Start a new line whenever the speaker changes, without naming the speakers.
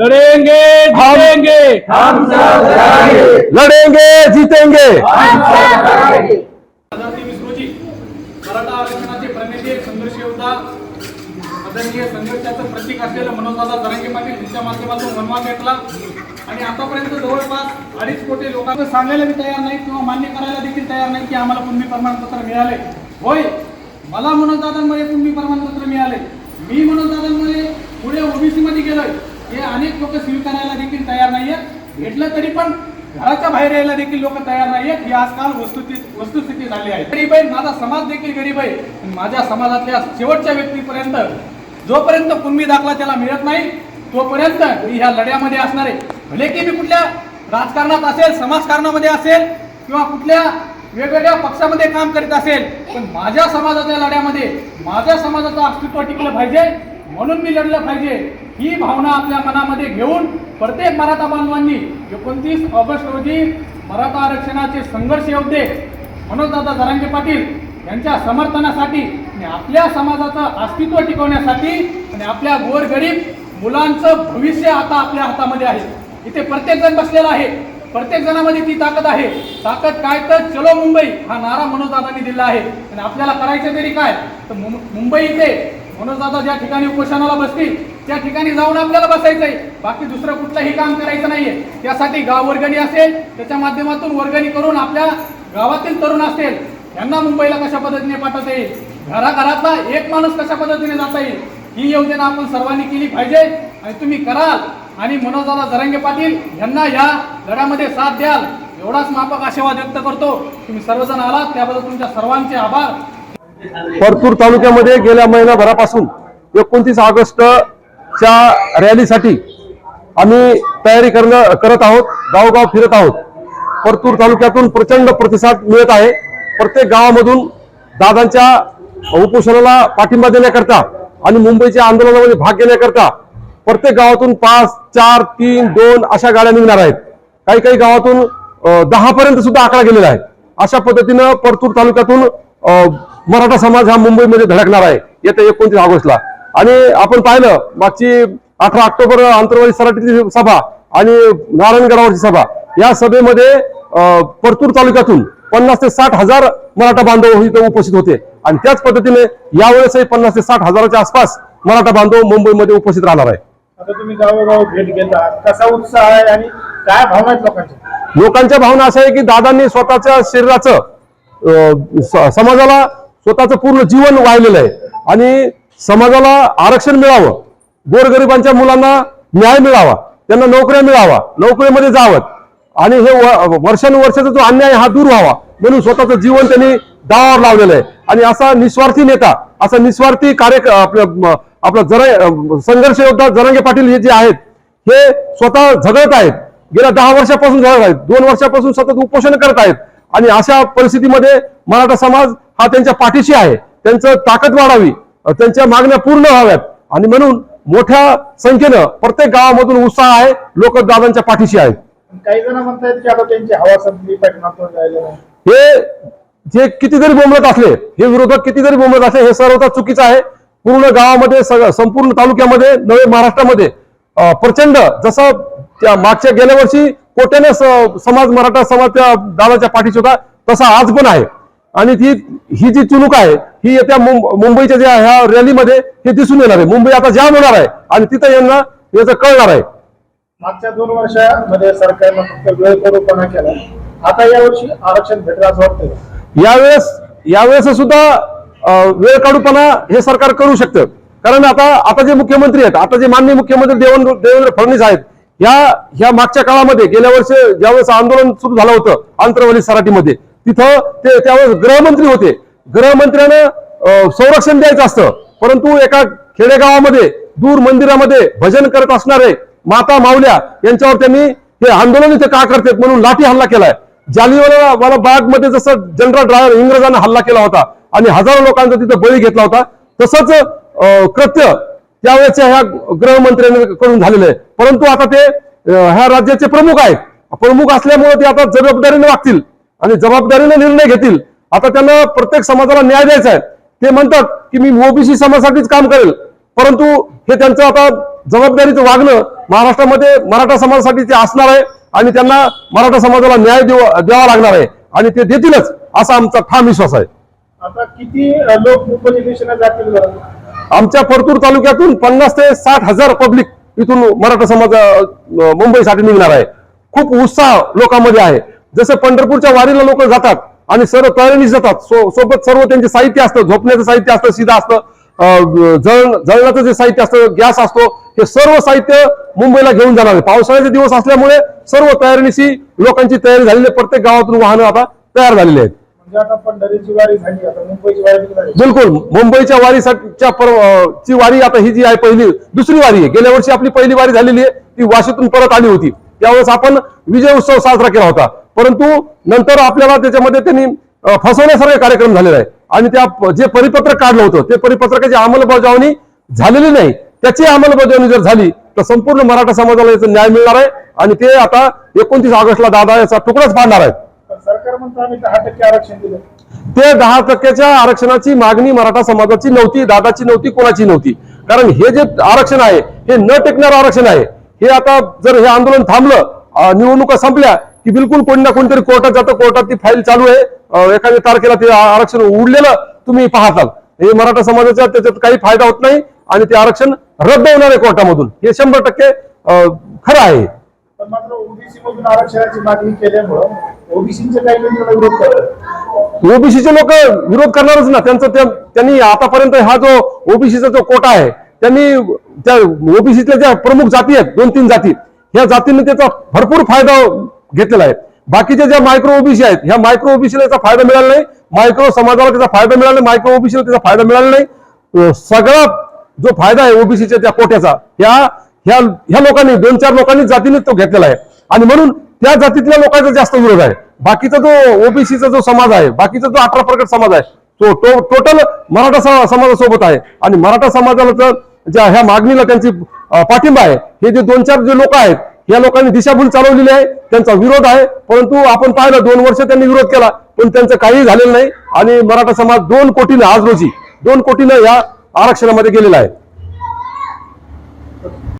लढेंगे जितेंगे।
लढेंगे जीतेंगे।
आझादी रोजी मराठा आरक्षणाचे प्रणेते संघर्ष योद्धा आदरणीय संघर्षाचं प्रतीक असलेलं मनोजदादा जरांगे पाटील यांच्या माध्यमातून वनवा घेतला आणि आतापर्यंत जवळपास अडीच कोटी लोकांना सांगायला मी तयार नाही किंवा मान्य करायला देखील तयार नाही की आम्हाला पुण्य प्रमाणपत्र मिळाले. होय मला मनोजदादांमुळे पुण्य प्रमाणपत्र मिळाले. मी मनोजदादांमुळे पुढे ओबीसी मध्ये गेलोय हे अनेक लोक स्वीकारायला देखील तयार नाही आहेत भेटलं तरी पण घराच्या बाहेर यायला देखील लोक तयार नाही आहेत ही आजकाल वस्तुस्थिती वस्तुस्थिती झाली आहे. गरीब आहे. माझा समाज देखील गरीब आहे. माझ्या समाजातल्या शेवटच्या व्यक्तीपर्यंत जोपर्यंत कुणबी दाखला त्याला मिळत नाही तोपर्यंत मी ह्या लढ्यामध्ये असणार आहे. भले की मी कुठल्या राजकारणात असेल समाजकारणामध्ये असेल किंवा कुठल्या वेगवेगळ्या पक्षामध्ये काम करीत असेल पण माझ्या समाजाच्या लढ्यामध्ये माझ्या समाजाचं अस्तित्व टिकलं पाहिजे. म्हणून मी लढलं पाहिजे. ही भावना आपल्या मनामध्ये घेऊन प्रत्येक मराठा बांधवांनी एकोणतीस ऑगस्ट रोजी मराठा आरक्षणाचे संघर्ष योद्धे मनोजदादा धरांगे पाटील यांच्या समर्थनासाठी आणि आपल्या समाजाचं अस्तित्व टिकवण्यासाठी आणि आपल्या गोरगरीब मुलांचं भविष्य आता आपल्या हातामध्ये आहे. इथे प्रत्येक जण बसलेला आहे. प्रत्येक जणामध्ये ती ताकद आहे. ताकद काय तर चलो मुंबई हा नारा मनोजदादांनी दिला आहे. आणि आपल्याला करायचं तरी काय? तर मुं- मुंबई इथे मनोजदादा ज्या ठिकाणी उपोषणाला बसतील त्या ठिकाणी जाऊन आपल्याला बसायचंय. बाकी दुसरं कुठलंही काम करायचं नाहीये. त्यासाठी गाव वर्गणी असेल त्याच्या माध्यमातून वर्गणी करून आपल्या गावातील तरुण असेल यांना मुंबईला कशा पद्धतीने पाठवता येईल? घराघरातला एक माणूस कशा पद्धतीने जाता येईल? ही योजना आपण सर्वांनी केली पाहिजे आणि तुम्ही कराल. आणि मनोजदादा जरंगे पाटील यांना या लढ्यामध्ये साथ द्याल. एवढाच मापक आशीर्वाद व्यक्त करतो. तुम्ही सर्वजण आलात. त्याबद्दल तुमच्या सर्वांचे आभार.
परतूर तालुक्यामध्ये गेल्या महिनाभरापासून एकोणतीस ऑगस्टच्या रॅलीसाठी आम्ही तयारी करणं करत आहोत गावोगाव फिरत आहोत. परतूर तालुक्यातून प्रचंड प्रतिसाद मिळत आहे. प्रत्येक गावामधून दादांच्या उपोषणाला पाठिंबा देण्याकरता आणि मुंबईच्या आंदोलनामध्ये भाग घेण्याकरता प्रत्येक गावातून पाच चार तीन दोन अशा गाड्या निघणार आहेत. काही काही गावातून दहा पर्यंत सुद्धा आकडा गेलेला आहे. अशा पद्धतीनं परतूर तालुक्यातून मराठा समाज हा मुंबईमध्ये धडकणार आहे येत्या एकोणतीस ऑगस्टला. आणि आपण पाहिलं मागची अठरा ऑक्टोबर आंतरवादी सराटीची सभा आणि नारायणगडावरची सभा या सभेमध्ये परतूर तालुक्यातून पन्नास ते साठ हजार मराठा बांधव इथं उपस्थित होते. आणि त्याच पद्धतीने यावेळेसही पन्नास ते साठ हजाराच्या आसपास मराठा बांधव मुंबईमध्ये उपस्थित राहणार आहे.
आता तुम्ही गावोगाव भेट घेता कसा उत्साह आहे आणि काय भावना आहेत लोकांच्या
लोकांच्या भावना अशा आहे की दादांनी स्वतःच्या शरीराचं समाजाला स्वतःचं पूर्ण जीवन वाहिलेलं आहे. आणि समाजाला आरक्षण मिळावं गोरगरिबांच्या मुलांना न्याय मिळावा त्यांना नोकऱ्या मिळावा नोकरीमध्ये जावं. आणि हे व- वर्षानुवर्षाचा जो अन्याय हा दूर व्हावा. म्हणून स्वतःचं जीवन त्यांनी दावावर लावलेलं आहे. आणि असा निस्वार्थी नेता असा निस्वार्थी कार्य आपलं आपला जरा संघर्ष योद्धा जरांगे पाटील हे जे आहेत हे स्वतः झगडत आहेत. गेल्या दहा वर्षापासून झगडत आहेत. दोन वर्षापासून सतत उपोषण करत आहेत. आणि अशा परिस्थितीमध्ये मराठा समाज हा त्यांच्या पाठीशी आहे. त्यांचं ताकद वाढावी त्यांच्या मागण्या पूर्ण व्हाव्यात. आणि म्हणून मोठ्या संख्येनं प्रत्येक गावामधून उत्साह आहे लोक दादांच्या पाठीशी आहेत.
काही जण आता त्यांची हवा संपली
हे जे किती जरी बोंबलत असले हे विरोधक किती जरी बोंबलत असले हे सर्वता चुकीचं आहे. पूर्ण गावामध्ये संपूर्ण तालुक्यामध्ये नवे महाराष्ट्रामध्ये प्रचंड जसं त्या मागच्या गेल्या वर्षी कोट्याने समाज मराठा समाज त्या दादाच्या पाठीशी होता तसा आज पण आहे. आणि ती ही जी चुणूक आहे ही येत्या मुंबईच्या ज्या ह्या रॅलीमध्ये हे दिसून येणार आहे. मुंबई आता जाम होणार आहे आणि तिथं यांना याचं कळणार आहे.
मागच्या दोन वर्षामध्ये सरकारनं फक्त वेळ करूपणा केला. आता यावर्षी आरक्षण भेटलं असं वाटतंय.
यावेळेस यावेळेस सुद्धा वेळ काढूपणा हे सरकार करू शकतं. कारण आता आता जे मुख्यमंत्री आहेत आता जे माननीय मुख्यमंत्री देवेंद्र देवेंद्र फडणवीस आहेत ह्या ह्या मागच्या काळामध्ये गेल्या वर्षी ज्यावेळेस आंदोलन सुरू झालं होतं आंतरवली सराटीमध्ये तिथं ते त्यावेळेस गृहमंत्री होते. गृहमंत्र्यानं संरक्षण द्यायचं असतं. परंतु एका खेडेगावामध्ये दूर मंदिरामध्ये भजन करत असणारे माता माऊल्या यांच्यावर त्यांनी हे आंदोलन इथे का करतात म्हणून लाठी हल्ला केलाय. जालिवाला बागमध्ये जसं जनरल ड्रायव्हर इंग्रजांना हल्ला केला होता आणि हजारो लोकांचा तिथे बळी घेतला होता तसंच कृत्य त्यावेळेच्या ह्या गृहमंत्र्यांकडून झालेलं आहे. परंतु आता ते ह्या राज्याचे प्रमुख आहेत. प्रमुख असल्यामुळे ते आता जबाबदारीने वागतील. आणि जबाबदारीने निर्णय घेतील. आता त्यांना प्रत्येक समाजाला न्याय द्यायचा आहे. ते म्हणतात की मी ओबीसी समाजासाठीच काम करेल. परंतु हे त्यांचं आता जबाबदारीचं वागणं महाराष्ट्रामध्ये मराठा समाजासाठी ते असणार आहे आणि त्यांना मराठा समाजाला न्याय देव द्यावा लागणार आहे आणि ते देतीलच असा आमचा ठाम विश्वास आहे.
आता किती लोक जातील
आमच्या परतूर तालुक्यातून पन्नास ते साठ हजार पब्लिक इथून मराठा समाज मुंबईसाठी निघणार आहे. खूप उत्साह लोकांमध्ये आहे. जसं पंढरपूरच्या वारीला लोक जातात आणि सर्व तळणी जातात सो- सोबत सर्व त्यांचे साहित्य असतं झोपण्याचं साहित्य असतं सीधा असतं अ, जळ जळणाचं जे साहित्य असतं गॅस असतो हे सर्व साहित्य मुंबईला घेऊन जाणार आहे. पावसाळ्याचे दिवस असल्यामुळे सर्व तयारीनिशी लोकांची तयारी झालेली आहे. प्रत्येक गावातून वाहनं आता तयार झालेली आहेत.
म्हणजे
बिलकुल. मुंबईच्या वारीसाठीच्या ची वारी आता ही जी आहे पहिली दुसरी वारी आहे. गेल्या वर्षी आपली पहिली वारी झालेली आहे ती वाशीतून परत आली होती. त्यावेळेस आपण विजय उत्सव साजरा केला होता. परंतु नंतर आपल्याला त्याच्यामध्ये त्यांनी फसवण्यासारखे कार्यक्रम झालेला आहे. आणि त्या जे परिपत्रक काढलं होतं ते परिपत्रकाची अंमलबजावणी झालेली नाही. त्याची अंमलबजावणी जर झाली तर संपूर्ण मराठा समाजाला याचा न्याय मिळणार आहे. आणि ते आता एकोणतीस ऑगस्टला दादा याचा तुकडाच पाडणार आहेत.
पण सरकार म्हणतं आम्ही दहा टक्के आरक्षण दिलं.
ते दहा टक्क्याच्या आरक्षणाची मागणी मराठा समाजाची नव्हती दादाची नव्हती कोणाची नव्हती. कारण हे जे आरक्षण आहे हे न टेकणारं आरक्षण आहे. हे आता जर हे आंदोलन थांबलं निवडणुका संपल्या की बिलकुल कोणी ना कोणतरी कोर्टात जातं कोर्टात ती फाईल चालू आहे. एखाद्या तारखेला ते आरक्षण उडलेलं तुम्ही पाहताल. हे मराठा समाजाचा त्याच्यात काही फायदा होत नाही आणि ते आरक्षण रद्द होणार आहे कोर्टामधून. हे शंभर टक्के खरं आहे.
आरक्षणाची मागणी केल्यामुळं ओबीसीचे काही विरोध
ओबीसीचे लोक विरोध करणारच ना. त्यांचं त्या- त्यांनी आतापर्यंत हा जो ओबीसीचा जो कोटा आहे त्यांनी त्या ओबीसीतल्या ज्या प्रमुख जाती आहेत दोन तीन जाती ह्या जातींनी त्याचा भरपूर फायदा घेतलेला आहे. बाकीच्या ज्या मायक्रो ओबीसी आहेत ह्या मायक्रो ओबीसीला त्याचा फायदा मिळाला नाही मायक्रो समाजाला त्याचा फायदा मिळाला नाही मायक्रो ओबीसीला त्याचा फायदा मिळाला नाही. सगळा जो फायदा आहे ओबीसीच्या त्या कोट्याचा ह्या ह्या ह्या लोकांनी दोन चार लोकांनी जातीने तो घेतलेला आहे. आणि म्हणून त्या जातीतल्या लोकांचा जास्त विरोध आहे. बाकीचा जो ओबीसीचा जो समाज आहे बाकीचा जो अठरा प्रकट समाज आहे तो टोटल मराठा स- समाजासोबत आहे. आणि मराठा समाजाला तर ज्या ह्या मागणीला त्यांची पाठिंबा आहे. हे जे दोन चार जे लोक आहेत या लोकांनी दिशाभूल चालवलेली आहे. त्यांचा विरोध आहे. परंतु आपण पाहिलं दोन वर्ष त्यांनी विरोध केला पण त्यांचं काहीही झालेलं नाही. आणि मराठा समाज दोन कोटीनं आज रोजी दोन कोटीनं या आरक्षणामध्ये गेलेला आहे.